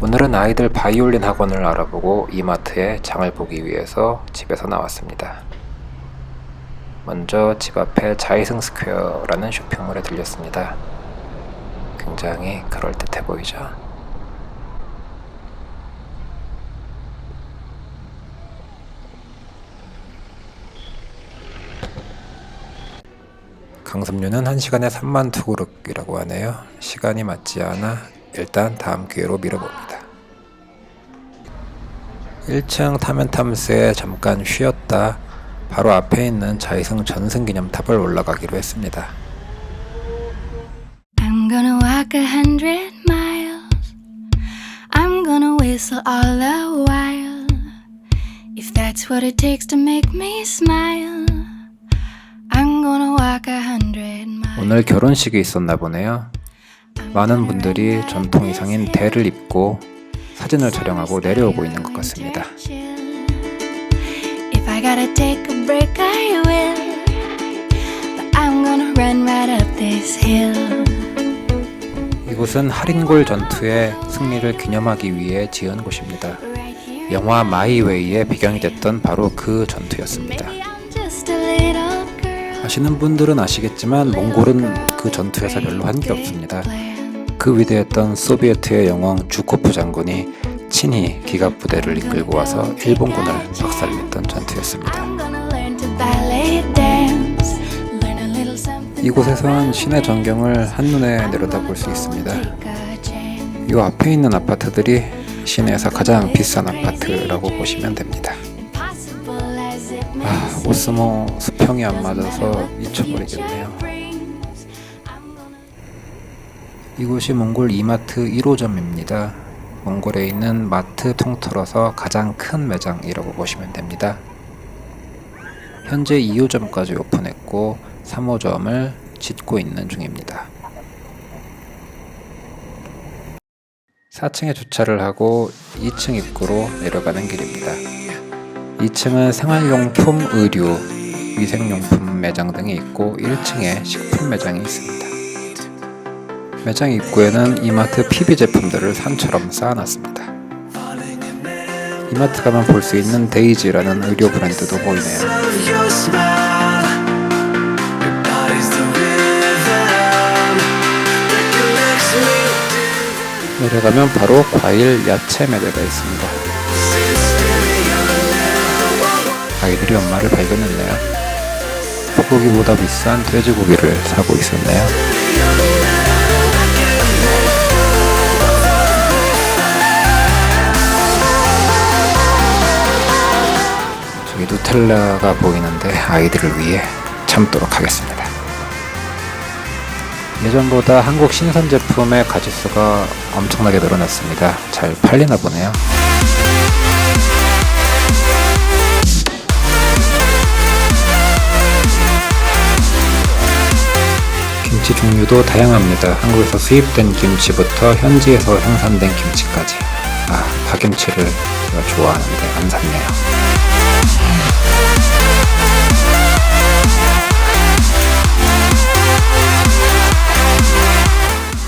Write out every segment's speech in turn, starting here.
오늘은 아이들 바이올린 학원을 알아보고 이마트에 장을 보기 위해서 집에서 나왔습니다. 먼저 집 앞에 자이승 스퀘어라는 쇼핑몰에 들렸습니다. 굉장히 그럴듯해 보이죠? 강섬유는 1시간에 3만 투그룹이라고 하네요. 시간이 맞지 않아 일단 다음 기회로 미뤄봅니다. 1층 타멘탐스에 잠깐 쉬었다 바로 앞에 있는 자이승 전승기념탑을 올라가기로 했습니다. I'm gonna walk a hundred miles. I'm gonna whistle all the while. If that's what it takes to make me smile, I'm gonna walk a hundred miles. 오늘 결혼식이 있었나 보네요. 많은 분들이 전통 의상인 대를 입고 사진을 촬영하고 내려오고 있는 것 같습니다. 이곳은 할인골 전투의 승리를 기념하기 위해 지은 곳입니다. 영화 마이웨이의 배경이 됐던 바로 그 전투였습니다. 아시는 분들은 아시겠지만 몽골은 그 전투에서 별로 한 게 없습니다. 그 위대했던 소비에트의 영웅 주코프 장군이 친히 기갑 부대를 이끌고 와서 일본군을 박살냈던 전투였습니다. 이곳에선 시내 전경을 한눈에 내려다볼 수 있습니다. 이 앞에 있는 아파트들이 시내에서 가장 비싼 아파트라고 보시면 됩니다. 아, 오스모 수 평이 안 맞아서 gonna 이곳이 몽골 이마트 1호점입니다. 몽골에 있는 마트 통틀어서 가장 큰 매장이라고 보시면 됩니다. 현재 2호점까지 오픈했고 3호점을 짓고 있는 중입니다. 4층에 주차를 하고 2층 입구로 내려가는 길입니다. 2층은 생활용품, 의류, 위생용품 매장 등이 있고 1층에 식품 매장이 있습니다. 매장 입구에는 이마트 PB 제품들을 산처럼 쌓아놨습니다. 이마트 가면 볼 수 있는 데이지라는 의료 브랜드도 보이네요. 내려가면 바로 과일, 야채 매대가 있습니다. 아이들이 엄마를 발견했네요. 소고기보다 비싼 돼지고기를 사고 있었네요. 저기 누텔라가 보이는데 아이들을 위해 참도록 하겠습니다. 예전보다 한국 신선 제품의 가짓수가 엄청나게 늘어났습니다. 잘 팔리나 보네요. 김치 종류도 다양합니다. 한국에서 수입된 김치부터 현지에서 생산된 김치까지. 아, 파김치를 제가 좋아하는데 안 샀네요.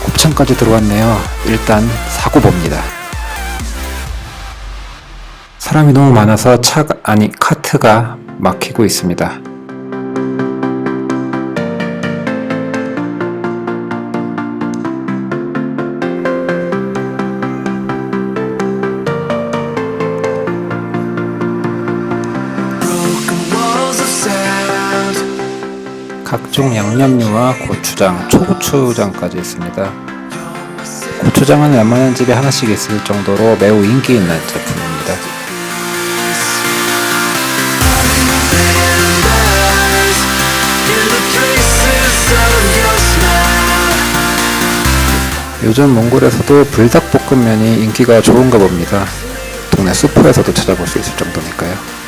곱창까지 들어왔네요. 일단 사고 봅니다. 사람이 너무 많아서 차가 아니 카트가 막히고 있습니다. 각종 양념류와 고추장, 초고추장까지 있습니다. 고추장은 웬만한 집에 하나씩 있을 정도로 매우 인기 있는 제품입니다. 요즘 몽골에서도 불닭볶음면이 인기가 좋은가 봅니다. 동네 슈퍼에서도 찾아볼 수 있을 정도니까요.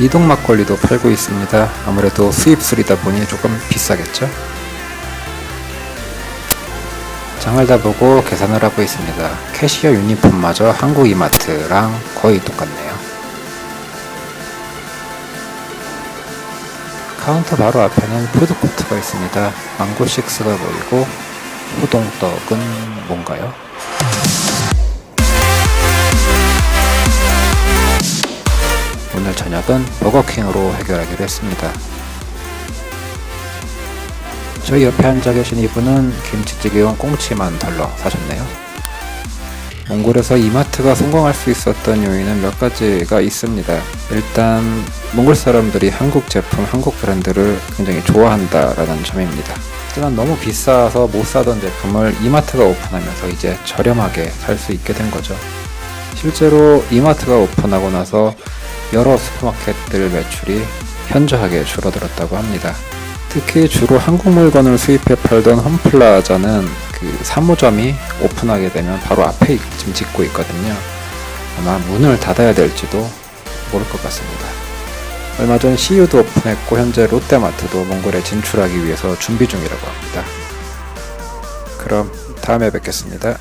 이동 막걸리도 팔고 있습니다. 아무래도 수입 술이다 보니 조금 비싸겠죠? 장을 다 보고 계산을 하고 있습니다. 캐시어 유니폼마저 한국 이마트랑 거의 똑같네요. 카운터 바로 앞에는 푸드코트가 있습니다. 망고식스가 보이고 호동떡은 뭔가요? 저녁은 버거킹으로 해결하기로 했습니다. 저희 옆에 앉아 계신 이분은 김치찌개용 꽁치만 덜렁 사셨네요. 몽골에서 이마트가 성공할 수 있었던 요인은 몇 가지가 있습니다. 일단 몽골 사람들이 한국 제품, 한국 브랜드를 굉장히 좋아한다라는 점입니다. 하지만 너무 비싸서 못 사던 제품을 이마트가 오픈하면서 이제 저렴하게 살 수 있게 된 거죠. 실제로 이마트가 오픈하고 나서 여러 슈퍼마켓들 매출이 현저하게 줄어들었다고 합니다. 특히 주로 한국 물건을 수입해 팔던 홈플라자는 그 사무점이 오픈하게 되면 바로 앞에 지금 짓고 있거든요. 아마 문을 닫아야 될지도 모를 것 같습니다. 얼마 전 CU도 오픈했고 현재 롯데마트도 몽골에 진출하기 위해서 준비 중이라고 합니다. 그럼 다음에 뵙겠습니다.